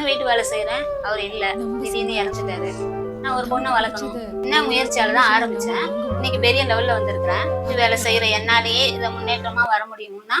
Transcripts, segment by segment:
நானும் வீட்டு வேலை செய்யறேன் அவர் இல்ல. திடீர்னு இறந்துட்டாரு. நான் ஒரு பொண்ணை வளர்க்கணும். என்ன முயற்சியால தான் ஆரம்பிச்சேன். இன்னைக்கு பெரிய லெவல்ல வந்திருக்கிறேன். வேலை செய்யற என்னாலேயே இதை முன்னேற்றமா வர முடியும்னா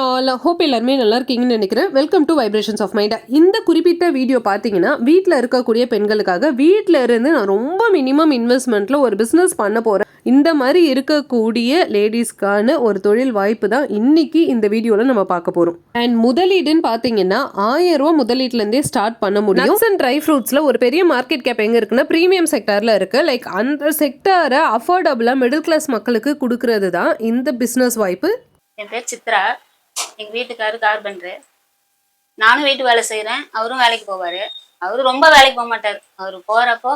ஆல் ஹோப் எல்லாருமே நல்லா இருக்கீங்கன்னு நினைக்கிறேன். Welcome to vibrations of mind இந்த குறிப்பிட்ட வீடியோ பார்த்தீங்கன்னா வீட்டில் இருக்கக்கூடிய பெண்களுக்காக வீட்டில் இருந்து நான் ரொம்ப மினிமம் இன்வெஸ்ட்மெண்ட்டில் ஒரு பிஸ்னஸ் பண்ண போகிறேன் இந்த மாதிரி இருக்கக்கூடிய லேடிஸ்க்கான ஒரு தொழில் வாய்ப்பு தான் இன்னைக்கு இந்த வீடியோவில் நம்ம பார்க்க போகிறோம் அண்ட் முதலீடுன்னு பார்த்தீங்கன்னா ஆயிரம் ரூபா முதலீட்டுலேருந்தே ஸ்டார்ட் பண்ண முடியும். நட்ஸ் அண்ட் ட்ரை ஃப்ரூட்ஸில் ஒரு பெரிய மார்க்கெட் கேப் எங்கே இருக்குன்னா ப்ரீமியம் செக்டாரில் இருக்குது லைக் அந்த செக்டாரை அஃபோர்டபுளாக மிடில் கிளாஸ் மக்களுக்கு கொடுக்கறது தான் இந்த பிஸ்னஸ் வாய்ப்பு. என் பேர் சித்ரா. எங்க வீட்டுக்காரு கார்பெண்டரு. நானும் வீட்டு வேலை செய்யறேன் அவரும் வேலைக்கு போவாரு. அவரு ரொம்ப வேலைக்கு போக மாட்டார். அவர் போறப்போ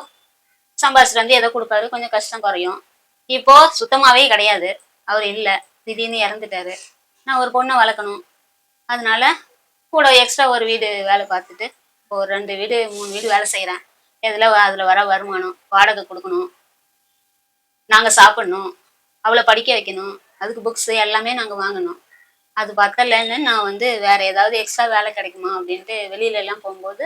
சம்பாரிச்சிட்டு வந்து ஏதோ கொடுப்பாரு கொஞ்சம் கஷ்டம் குறையும். இப்போ சுத்தமாவே கிடையாது. அவர் இல்லை திடீர்னு இறந்துட்டாரு. நான் ஒரு பொண்ணை வளர்க்கணும். அதனால கூட எக்ஸ்ட்ரா ஒரு வீடு வேலை பார்த்துட்டு இப்போ ஒரு ரெண்டு வீடு மூணு வீடு வேலை செய்கிறேன் இதில் அதில் வர வருமானம் வாடகை கொடுக்கணும். நாங்கள் சாப்பிடணும். அவளை படிக்க வைக்கணும். அதுக்கு புக்ஸ் எல்லாமே நாங்கள் வாங்கணும். அது பத்தலைன்னு நான் வந்து வேற ஏதாவது எக்ஸ்ட்ரா வேலை கிடைக்குமா அப்படின்ட்டு வெளியில எல்லாம் போகும்போது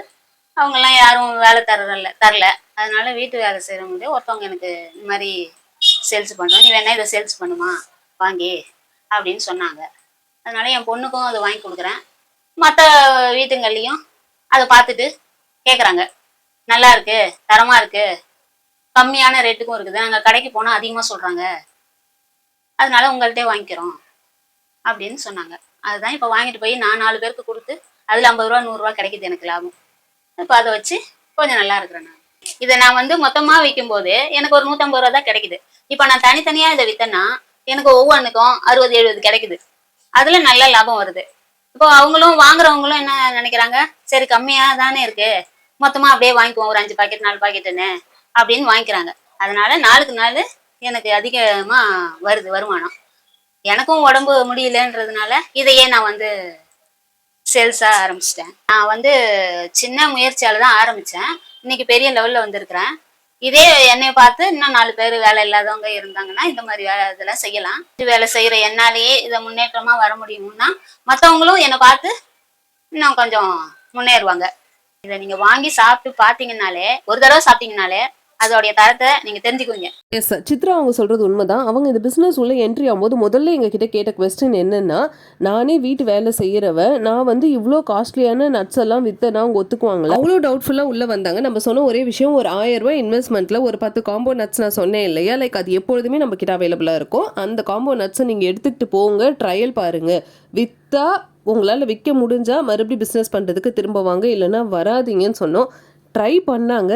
அவங்கெல்லாம் யாரும் வேலை தரல தரல. அதனால வீட்டு வேலை செய்கிறவங்க ஒருத்தவங்க எனக்கு இந்த மாதிரி சேல்ஸ் பண்ணுறோம் நீ வேணா இதை சேல்ஸ் பண்ணுமா? வாங்கி அப்படின்னு சொன்னாங்க. அதனால என் பொண்ணுக்கும் அதை வாங்கி கொடுக்குறேன். மற்ற வீட்டுங்கள்லையும் அதை பார்த்துட்டு கேட்குறாங்க நல்லா இருக்கு தரமா இருக்கு. கம்மியான ரேட்டுக்கும் இருக்குது. நாங்கள் கடைக்கு போனால் அதிகமாக சொல்கிறாங்க அதனால உங்கள்கிட்டே வாங்கிக்கிறோம். அப்படின்னு சொன்னாங்க. அதுதான் இப்போ வாங்கிட்டு போய் நான் நாலு பேருக்கு கொடுத்து அதில் ஐம்பது ரூபா நூறுரூவா கிடைக்குது எனக்கு லாபம். இப்போ அதை வச்சு கொஞ்சம் நல்லா இருக்கிறேன் நான். இதை நான் வந்து மொத்தமாக விற்கும்போது எனக்கு ஒரு நூற்றம்பது ரூபா தான் கிடைக்குது. இப்போ நான் தனித்தனியாக இதை விற்றேன்னா எனக்கு ஒவ்வொன்றுக்கும் அறுபது எழுபது கிடைக்குது. அதில் நல்ல லாபம் வருது. இப்போ அவங்களும் வாங்குறவங்களும் என்ன நினைக்கிறாங்க? சரி கம்மியாக தானே இருக்கு. மொத்தமாக அப்படியே வாங்கிக்குவோம். ஒரு அஞ்சு பாக்கெட் நாலு பாக்கெட்டுன்னு அப்படின்னு வாங்கிக்கிறாங்க. அதனால நாளுக்கு நாள் எனக்கு அதிகமாக வருது வருமானம். எனக்கும் உடம்பு முடியலன்றதுனால இதையே நான் வந்து சேல்ஸாக ஆரம்பிச்சிட்டேன். நான் வந்து சின்ன முயற்சியால தான் ஆரம்பித்தேன் இன்னைக்கு பெரிய லெவலில் வந்திருக்கிறேன். இதே என்னை பார்த்து இன்னும் நாலு பேர் வேலை இல்லாதவங்க இருந்தாங்கன்னா இந்த மாதிரி வேலை இதெல்லாம் செய்யலாம். இது வேலை செய்கிற என்னாலேயே இதை முன்னேற்றமாக வர முடியும்னா மற்றவங்களும் என்னை பார்த்து இன்னும் கொஞ்சம் முன்னேறுவாங்க. இதை நீங்கள் வாங்கி சாப்பிட்டு பார்த்தீங்கன்னாலே ஒரு தடவை சாப்பிட்டீங்கனாலே அதோடைய தரத்தை நீங்கள் தெரிஞ்சுக்குவீங்க. எஸ் சார் சித்ரா அவங்க சொல்கிறது உண்மைதான். அவங்க இந்த பிஸ்னஸ் உள்ள என்ட்ரி ஆகும்போது முதல்ல எங்ககிட்ட கேட்ட கொஸ்டின் என்னன்னா நானே வீட்டு வேலை செய்கிறவ நான் வந்து இவ்வளோ காஸ்ட்லியான நட்ஸ் எல்லாம் வித்தனா அவங்க ஒத்துக்குவாங்களா? அவ்வளோ டவுட்ஃபுல்லாக உள்ளே வந்தாங்க. நம்ம சொன்ன ஒரே விஷயம் ஒரு ஆயிரம் ரூபாய் இன்வெஸ்ட்மெண்ட்டில் ஒரு பத்து காம்போ நட்ஸ் நான் சொன்னேன் இல்லையா? லைக் அது எப்பொழுதுமே நம்ம கிட்ட அவைலபிளாக இருக்கும். அந்த காம்போ நட்ஸை நீங்கள் எடுத்துக்கிட்டு போங்க ட்ரையல் பாருங்க. வித்தா உங்களால் விற்க முடிஞ்சால் மறுபடியும் பிஸ்னஸ் பண்ணுறதுக்கு திரும்ப வாங்க. இல்லைன்னா வராதீங்கன்னு சொன்னோம். ட்ரை பண்ணாங்க.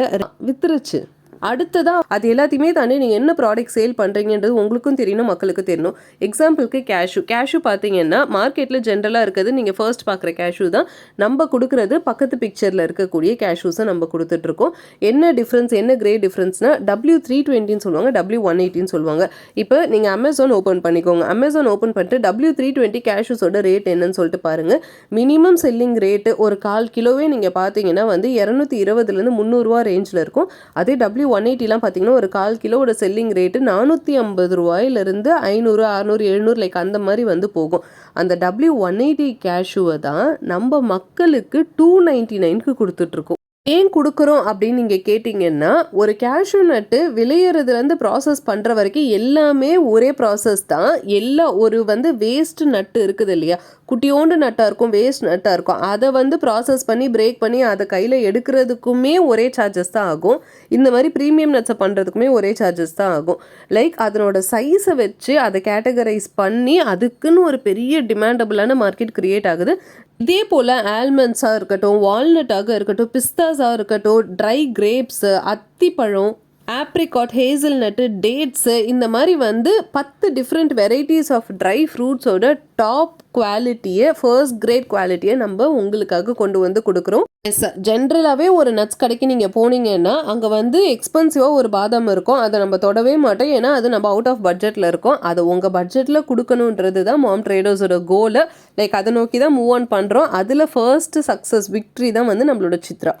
வித்துருச்சு. அடுத்ததா அது எல்லாத்தையுமே தாண்டி நீங்கள் என்ன ப்ராடக்ட் சேல் பண்ணுறீங்கன்றது உங்களுக்கும் தெரியணும் மக்களுக்கு தெரியணும் எக்ஸாம்பிளுக்கு கேஷு கேஷு பார்த்தீங்கன்னா மார்க்கெட்டில் ஜென்ரலாக இருக்கிறது நீங்கள் ஃபர்ஸ்ட் பார்க்குற கேஷு தான். நம்ம கொடுக்குறது பக்கத்து பிக்சரில் இருக்கக்கூடிய கேஷூஸை நம்ம கொடுத்துட்ருக்கோம். என்ன டிஃப்ரென்ஸ் என்ன கிரேட் டிஃப்ரென்ஸ்னால் டபிள்யூ த்ரீ டுவெண்ட்டின்னு சொல்லுவாங்க டபிள்யூ ஒன் எயிட்டின்னு சொல்லுவாங்க. இப்போ நீங்கள் அமேசான் ஓப்பன் பண்ணிக்கோங்க. அமேசான் ஓப்பன் பண்ணிட்டு டபிள்யூ த்ரீ டுவெண்ட்டி கேஷூஸோட ரேட் என்னன்னு சொல்லிட்டு பாருங்கள் மினிமம் செல்லிங் ரேட்டு ஒரு கால் கிலோவே நீங்கள் பார்த்தீங்கன்னா வந்து இரநூத்தி இருபதுலேருந்து முந்நூறுரூவா ரேஞ்சில் இருக்கும். அதே டபிள்யூ ஒன் எயிட்டிலாம் பார்த்தீங்கன்னா ஒரு கால் கிலோவோட செல்லிங் ரேட்டு நானூற்றி ஐம்பது ரூபாயிலிருந்து ஐநூறு அறநூறு எழுநூறு லைக் அந்த மாதிரி வந்து போகும். அந்த டபிள்யூ ஒன் எயிட்டி கேஷுவை தான் நம்ம மக்களுக்கு டூ நைன்ட்டி நைனுக்கு கொடுத்துட்ருக்கோம் ஏன் கொடுக்குறோம் அப்படின்னு நீங்கள் கேட்டிங்கன்னா ஒரு கேஷ்யூ நட்டு விளையிறதுலேருந்து ப்ராசஸ் பண்ணுற வரைக்கும் எல்லாமே ஒரே ப்ராசஸ் தான். எல்லா ஒரு வந்து வேஸ்ட் நட்டு இருக்குது இல்லையா? குட்டியோண்டு நட்டாக இருக்கும் வேஸ்ட் நட்டாக இருக்கும். அதை வந்து ப்ராசஸ் பண்ணி பிரேக் பண்ணி அதை கையில் எடுக்கிறதுக்குமே ஒரே சார்ஜஸ் தான் ஆகும். இந்த மாதிரி ப்ரீமியம் நட்ஸை பண்ணுறதுக்குமே ஒரே சார்ஜஸ் தான் ஆகும். லைக் அதனோட சைஸை வச்சு அதை கேட்டகரைஸ் பண்ணி அதுக்குன்னு ஒரு பெரிய டிமாண்டபுளான மார்க்கெட் க்ரியேட் ஆகுது. இதே போல் ஆல்மண்ட்ஸாக இருக்கட்டும் வால்நட்டாக இருக்கட்டும் பிஸ்தாஸாக இருக்கட்டும் ட்ரை கிரேப்ஸு அத்திப்பழம் ஆப்ரிகாட் ஹேசல் நட்டு டேட்ஸு இந்த மாதிரி வந்து பத்து டிஃப்ரெண்ட் வெரைட்டிஸ் ஆஃப் ட்ரை ஃப்ரூட்ஸோட டாப் குவாலிட்டியை ஃபர்ஸ்ட் கிரேட் குவாலிட்டியை நம்ம உங்களுக்காக கொண்டு வந்து கொடுக்குறோம். எஸ் ஜென்ரலாகவே ஒரு நட்ஸ் கடைக்கு நீங்கள் போனீங்கன்னா அங்கே வந்து எக்ஸ்பென்சிவாக ஒரு பாதாம் இருக்கும். அதை நம்ம தொடவே மாட்டோம். ஏன்னா அது நம்ம அவுட் ஆஃப் பட்ஜெட்டில் இருக்கும். அதை உங்கள் பட்ஜெட்டில் கொடுக்கணுன்றது தான் மாம் ட்ரேடர்ஸோட கோலு லைக் அதை நோக்கி தான் மூவ் ஆன் பண்ணுறோம் அதில் ஃபர்ஸ்ட் சக்ஸஸ் விக்ட்ரி தான் வந்து நம்மளோட சித்ரா.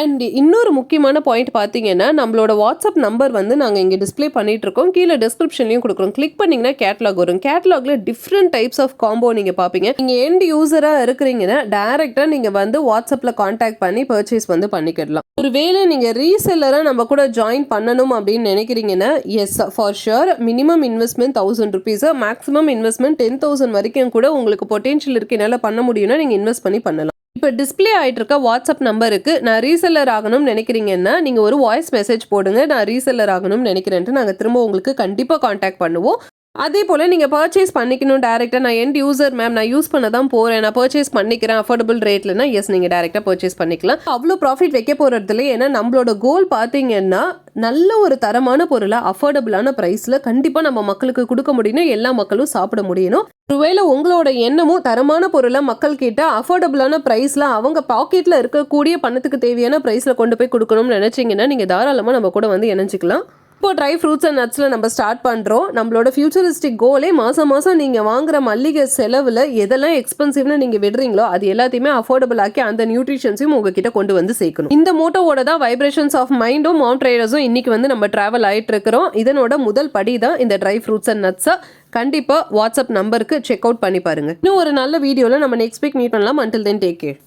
அண்ட் இன்னொரு முக்கியமான பாயிண்ட் பார்த்தீங்கன்னா நம்மளோட வாட்ஸ்அப் நம்பர் வந்து நாங்கள் இங்கே டிஸ்ப்ளே பண்ணிகிட்ருக்கோம் கீழே டிஸ்கிரிப்ஷன்லையும் கொடுக்குறோம். கிளிக் பண்ணிங்கன்னா கேட்லாக் வரும். கேட்லாகில் டிஃப்ரெண்ட் டைப்ஸ் ஆஃப் காம்போ நீங்கள் பார்ப்பீங்க நீங்கள் எண்ட் யூஸராக இருக்கிறீங்கன்னா டேரெக்டாக நீங்கள் வந்து வாட்ஸ்அப்பில் காண்டாக்ட் பண்ணி பர்ச்சேஸ் வந்து பண்ணிக்கிடலாம். ஒருவேளை நீங்கள் ரீசெல்லராக நம்ம கூட ஜாயின் பண்ணணும் அப்படின்னு நினைக்கிறீங்கன்னா yes for sure minimum investment thousand rupees maximum investment ten thousand வரைக்கும் கூட உங்களுக்கு பொட்டென்ஷியல் இருக்கு. என்னால் பண்ண முடியும்னா நீங்கள் இன்வெஸ்ட் பண்ணி பண்ணலாம். இப்போ டிஸ்ப்ளே ஆகிட்டு இருக்க வாட்ஸ்அப் நம்பருக்கு நான் ரீசெல்லர் ஆகணும்னு நினைக்கிறீங்கன்னா நீங்கள் ஒரு வாய்ஸ் மெசேஜ் போடுங்க நான் ரீசெல்லர் ஆகணும்னு நினைக்கிறேன்ட்டு நாங்கள் திரும்ப உங்களுக்கு கண்டிப்பாக காண்டாக்ட் பண்ணுவோம். அதே போல் நீங்கள் பர்ச்சேஸ் பண்ணிக்கணும் டேரெக்டாக நான் எண்ட் யூசர் மேம் நான் யூஸ் பண்ண தான் போகிறேன் நான் பர்ச்சேஸ் பண்ணிக்கிறேன். அஃபோர்டபுள் ரேட்லனா எஸ் நீங்கள் டேரெக்டாக பர்ச்சேஸ் பண்ணிக்கலாம். அவ்வளோ ப்ராஃபிட் வைக்க போகிறதுல ஏன்னா நம்மளோட கோல் பார்த்தீங்கன்னா நல்ல ஒரு தரமான பொருளை அஃபோர்டபுளான ப்ரைஸில் கண்டிப்பாக நம்ம மக்களுக்கு கொடுக்க முடியணும் எல்லா மக்களும் சாப்பிட முடியணும். ஒருவேளை உங்களோட எண்ணமும் தரமான பொருளை மக்கள் கிட்ட அஃபோர்டபுளான ப்ரைஸில் அவங்க பாக்கெட்டில் இருக்கக்கூடிய பணத்துக்கு தேவையான ப்ரைஸில் கொண்டு போய் கொடுக்கணும்னு நினச்சிங்கன்னா நீங்கள் தாராளமாக நம்ம கூட வந்து இணைஞ்சிக்கலாம். இப்போ ட்ரை ஃப்ரூட்ஸ் அண்ட் நட்ஸில் நம்ம ஸ்டார்ட் பண்ணுறோம் நம்மளோட ஃபியூச்சரிஸ்டிக் கோலே மாதம் மாதம் நீங்கள் வாங்குற மல்லிகை செலவில் எதெல்லாம் எக்ஸ்பென்சிவ்னு நீங்கள் விடுறீங்களோ அது எல்லாத்தையுமே அஃபோர்டபுள் ஆக்கி அந்த நியூட்ரிஷன்ஸையும் உங்ககிட்ட கொண்டு வந்து சேர்க்கணும். இந்த மோட்டோவோட தான் வைப்ரேஷன்ஸ் ஆஃப் மைண்டும் மவுண்ட் ரைடர்ஸும் இன்னைக்கு வந்து நம்ம ட்ராவல் ஆகிட்டு இருக்கிறோம். இதனோட முதல் படி தான் இந்த ட்ரை ஃப்ரூட்ஸ் அண்ட் நட்ஸை கண்டிப்பாக வாட்ஸ்அப் நம்பருக்கு செக் அவுட் பண்ணி பாருங்க. இன்னும் ஒரு நல்ல வீடியோவில் நம்ம நெக்ஸ்ட் வீக் மீட் பண்ணலாம். Until then take care